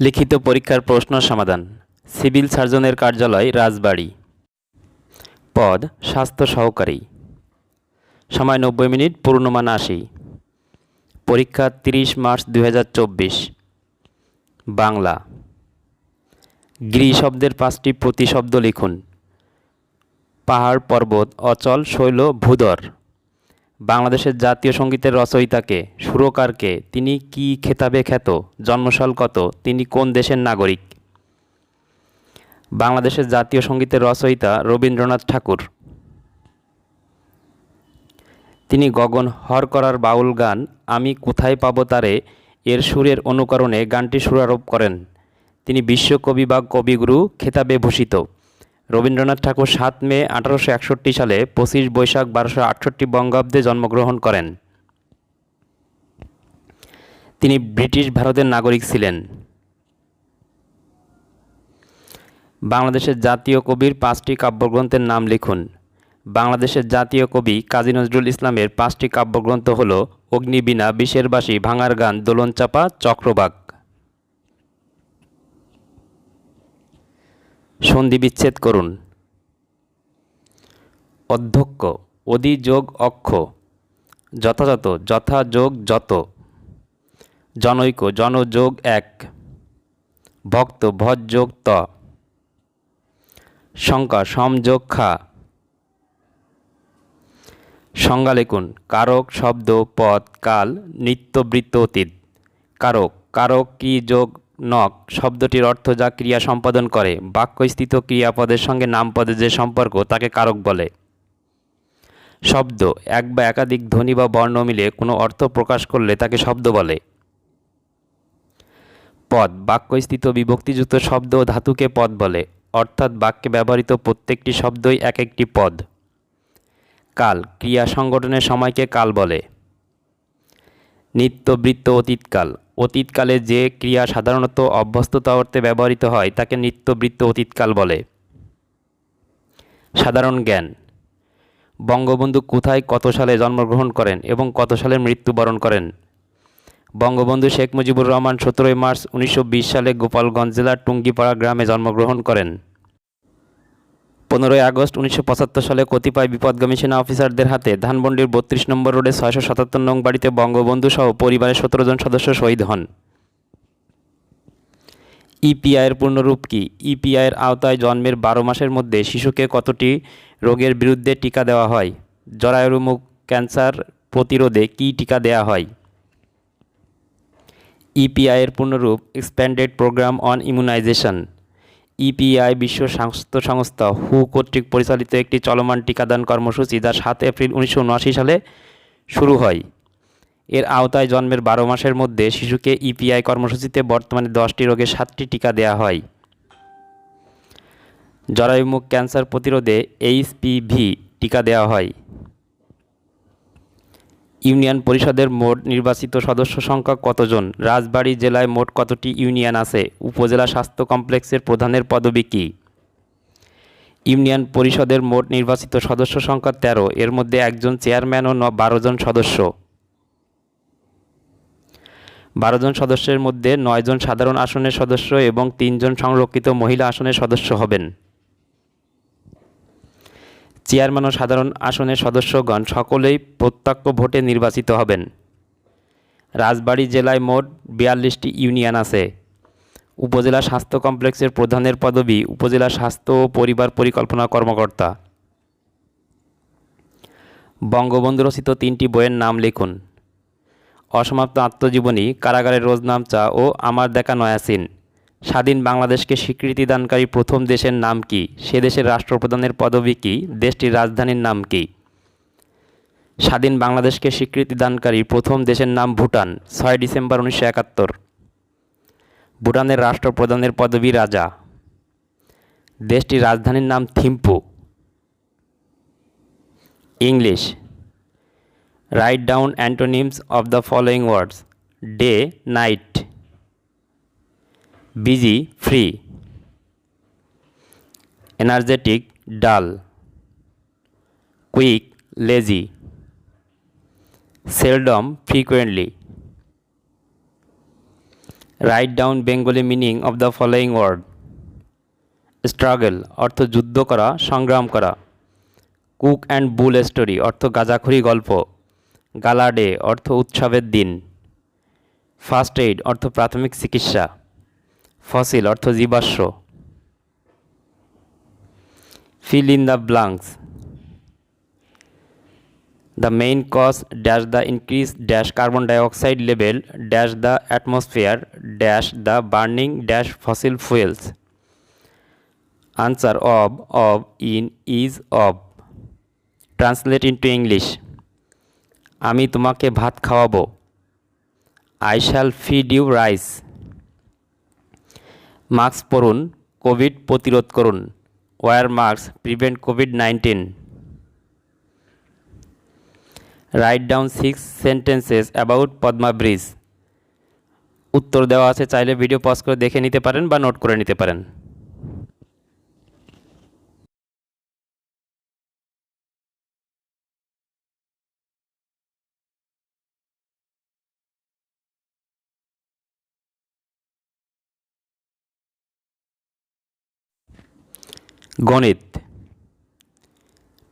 লিখিত পরীক্ষার প্রশ্ন সমাধান। সিভিল সার্জনের কার্যালয়, রাজবাড়ী। পদ, স্বাস্থ্য সহকারী। সময় নব্বই মিনিট, পূর্ণমান আশি। পরীক্ষা তিরিশ মার্চ দু হাজার চব্বিশ। বাংলা। গৃহ শব্দের পাঁচটি প্রতিশব্দ লিখুন। পাহাড় পর্বত, অচল, শৈল ভূধর বাংলাদেশের জাতীয় সঙ্গীতের রচয়িতাকে, সুরকারকে তিনি কি খেতাবে খ্যাত, জন্মসাল কত, তিনি কোন দেশের নাগরিক? বাংলাদেশের জাতীয় সঙ্গীতের রচয়িতা রবীন্দ্রনাথ ঠাকুর। তিনি গগন হর করার বাউল গান, আমি কোথায় পাবো তারে, এর সুরের অনুকরণে গানটি সুরারোপ করেন। তিনি বিশ্বকবি বা কবিগুরু খেতাবে ভূষিত। রবীন্দ্রনাথ ঠাকুর সাত মে আঠারোশো একষট্টি সালে পঁচিশ বৈশাখ বারোশো আটষট্টি বঙ্গাব্দে জন্মগ্রহণ করেন। তিনি ব্রিটিশ ভারতের নাগরিক ছিলেন। বাংলাদেশের জাতীয় কবির পাঁচটি কাব্যগ্রন্থের নাম লিখুন। বাংলাদেশের জাতীয় কবি কাজী নজরুল ইসলামের পাঁচটি কাব্যগ্রন্থ হল অগ্নিবীণা বিষের বাসী ভাঙার গান, দোলনচাপা চক্রবাক সন্ধি বিচ্ছেদ করুন। অধ্যক্ষ, অধি যোগ অক্ষ, যথাযথ, যথা যোগ যত, জনৈক, জনযোগ এক, ভক্ত, ভজ যোগ ত, সংখ্যা সমযোগ খা, সংজ্ঞা লিখুন, কারক, শব্দ, পদ, কাল নিত্যবৃত্ত অতীত, কারক কারক কি যোগ নক শব্দটির অর্থ যা ক্রিয়া সম্পাদন করে। বাক্যস্থিত ক্রিয়াপদের সঙ্গে নামপদের যে সম্পর্ক, তাকে কারক বলে। শব্দ, এক বা একাধিক ধ্বনি বা বর্ণ মিলে কোনো অর্থ প্রকাশ করলে তাকে শব্দ বলে। পদ, বাক্যস্থিত বিভক্তিযুক্ত শব্দ ও ধাতুকে পদ বলে। অর্থাৎ বাক্যে ব্যবহৃত প্রত্যেকটি শব্দই এক একটি পদ। কাল, ক্রিয়া সংগঠনের সময়কে কাল বলে। নিত্য, বৃত্ত, অতীতকাল। অতীতকালে যে ক্রিয়া সাধারণত অভ্যস্ততা অর্থে ব্যবহৃত হয়, তাকে নিত্যবৃত্ত অতীতকাল বলে। সাধারণ জ্ঞান। বঙ্গবন্ধু কোথায় কত সালে জন্মগ্রহণ করেন এবং কত সালে মৃত্যুবরণ করেন? বঙ্গবন্ধু শেখ মুজিবুর রহমান সতেরোই মার্চ উনিশশো বিশ সালে গোপালগঞ্জ জেলার টুঙ্গিপাড়া গ্রামে জন্মগ্রহণ করেন। পনেরোই আগস্ট উনিশশো পঁচাত্তর সালে কতিপয় বিপদগামী সেনা অফিসারদের হাতে ধানমন্ডির বত্রিশ নম্বর রোডে ছয়শো সাতাত্তর নং বাড়িতে বঙ্গবন্ধু সহ পরিবারের সতেরো জন সদস্য শহীদ হন। ইপিআইয়ের পূর্ণরূপ কি? ইপিআইয়ের আওতায় জন্মের বারো মাসের মধ্যে শিশুকে কতটি রোগের বিরুদ্ধে টিকা দেওয়া হয়? জরায়ুমুখ ক্যান্সার প্রতিরোধে কী টিকা দেওয়া হয়? ইপিআইয়ের পূর্ণরূপ, expanded programme on immunisation. EPI বিশ্ব স্বাস্থ্য সংস্থা হু কর্তৃক পরিচালিত একটি চলমান টিকাদান কর্মসূচি যা সাত এপ্রিল উনিশশো উনআশি সালে শুরু হয়। এর আওতায় জন্মের বারো মাসের মধ্যে শিশুকে ইপিআই কর্মসূচিতে বর্তমানে দশটি রোগে সাতটি টিকা দেওয়া হয়। জরায়ুমুখ ক্যান্সার প্রতিরোধে এইচপিভি টিকা দেওয়া হয়। ইউনিয়ন পরিষদের মোট নির্বাচিত সদস্য সংখ্যা কতজন? রাজবাড়ী জেলায় মোট কতটি ইউনিয়ন আছে? উপজেলা স্বাস্থ্য কমপ্লেক্সের প্রধানের পদবি কী? ইউনিয়ন পরিষদের মোট নির্বাচিত সদস্য সংখ্যা তেরো, এর মধ্যে একজন চেয়ারম্যান ও বারো জন সদস্য। বারো জন সদস্যের মধ্যে নয়জন সাধারণ আসনের সদস্য এবং তিনজন সংরক্ষিত মহিলা আসনের সদস্য হবেন। চেয়ারম্যান ও সাধারণ আসনের সদস্যগণ সকলেই প্রত্যক্ষ ভোটে নির্বাচিত হবেন। রাজবাড়ী জেলায় মোট বিয়াল্লিশটি ইউনিয়ন আছে। উপজেলা স্বাস্থ্য কমপ্লেক্সের প্রধানের পদবি উপজেলা স্বাস্থ্য ও পরিবার পরিকল্পনা কর্মকর্তা। বঙ্গবন্ধু রচিত তিনটি বইয়ের নাম লিখুন। অসমাপ্ত আত্মজীবনী কারাগারের রোজনামচা ও আমার দেখা নয়াসিন। স্বাধীন বাংলাদেশকে স্বীকৃতি দানকারী প্রথম দেশের নাম কি? সে দেশের রাষ্ট্রপ্রধানের পদবি কি? দেশটির রাজধানীর নাম কি? স্বাধীন বাংলাদেশকে স্বীকৃতি দানকারী প্রথম দেশের নাম ভুটান, ছয় ডিসেম্বর উনিশশো একাত্তর। ভুটানের রাষ্ট্রপ্রধানের পদবি রাজা। দেশটির রাজধানীর নাম Thimphu. English. Write down antonyms of the following words. Day, night. Busy free energetic dull quick lazy seldom frequently write down Bengali meaning of the following word struggle অর্থ যুদ্ধ করা, সংগ্রাম করা. কুক অ্যান্ড বুল স্টোরি অর্থ গাজাখুরি গল্প. গালা day অর্থ উৎসবের দিন. ফার্স্ট এইড অর্থ প্রাথমিক চিকিৎসা. ফসিল অর্থ জীবাশ্ম। Fill in the blanks the main cause dash the increase dash carbon dioxide level dash the atmosphere dash the burning dash fossil fuels answer of of in is of translate into English আমি তোমাকে ভাত খাওয়াবো। I shall feed you rice mask পরুন, Covid প্রতিরোধ করুন wear mask prevent Covid nineteen. Write down six sentences about Padma bridge. উত্তর দেওয়া আছে, চাইলে ভিডিও পজ করে দেখে নিতে পারেন বা নোট করে নিতে পারেন। গণিত।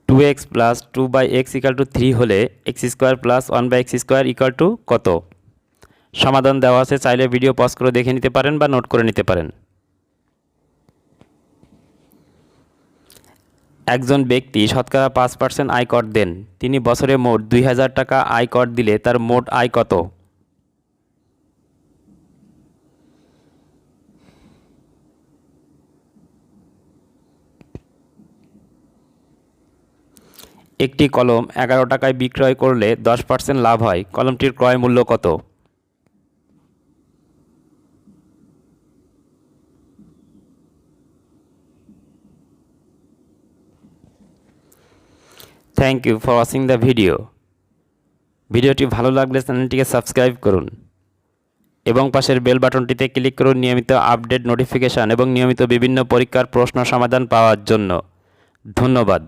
Two X plus two by X equal to three হলে X square plus one by X square equal to কত? সমাধান দেওয়া আছে, চাইলে ভিডিও পজ করে দেখে নিতে পারেন বা নোট করে নিতে পারেন। একজন ব্যক্তি শতকরা পাঁচ পার্সেন্ট আয় কর দেন, তিনি বছরে মোট দুই হাজার টাকা আয় কর দিলে তার মোট আয় কত? একটি কলম এগারো টাকায় বিক্রয় করলে দশ পার্সেন্ট লাভ হয়। কলমটির ক্রয় মূল্য কত? Thank you for watching the video ভিডিওটি ভালো লাগলে চ্যানেলটিকে সাবস্ক্রাইব করুন এবং পাশের বেল বাটনটিতে ক্লিক করুন নিয়মিত আপডেট, নোটিফিকেশান এবং নিয়মিত বিভিন্ন পরীক্ষার প্রশ্ন সমাধান পাওয়ার জন্য। ধন্যবাদ।